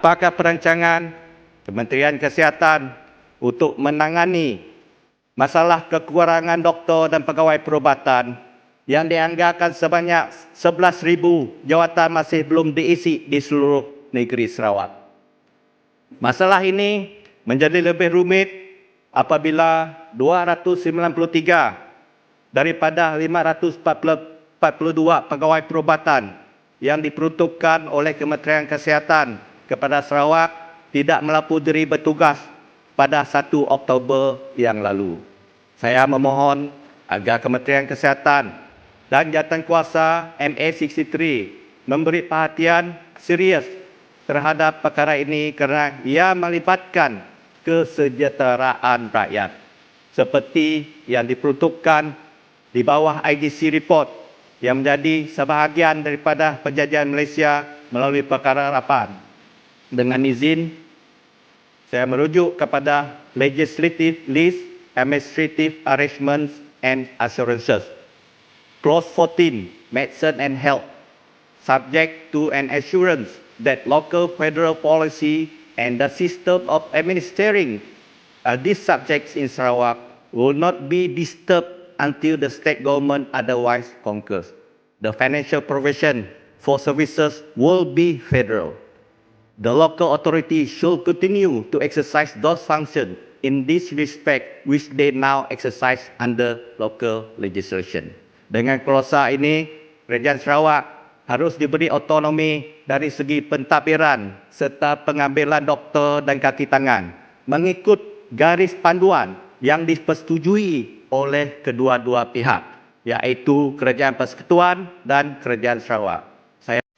apakah perancangan Kementerian Kesihatan untuk menangani masalah kekurangan doktor dan pegawai perubatan yang dianggarkan sebanyak 11,000 jawatan masih belum diisi di seluruh negeri Sarawak. Masalah ini menjadi lebih rumit apabila 293 daripada 542 pegawai perubatan yang diperuntukkan oleh Kementerian Kesihatan kepada Sarawak tidak melapor diri bertugas pada 1 Oktober yang lalu. Saya memohon agar Kementerian Kesihatan dan Jawatankuasa MA63 memberi perhatian serius terhadap perkara ini kerana ia melibatkan kesejahteraan rakyat seperti yang diperuntukkan di bawah IDC report yang menjadi sebahagian daripada penjajahan Malaysia melalui perkara rapan. Dengan izin, saya merujuk kepada Legislative List Administrative Arrangements and Assurances. Clause 14, Medicine and Health, subject to an assurance that local federal policy and the system of administering uh, these subjects in Sarawak will not be disturbed until the state government otherwise concurs. The financial provision for services will be federal. The local authority should continue to exercise those functions in this respect which they now exercise under local legislation. Dengan klausa ini, Kerajaan Sarawak harus diberi otonomi dari segi pentadbiran serta pengambilan doktor dan kaki tangan mengikut garis panduan yang dipersetujui oleh kedua-dua pihak iaitu Kerajaan Persekutuan dan Kerajaan Sarawak.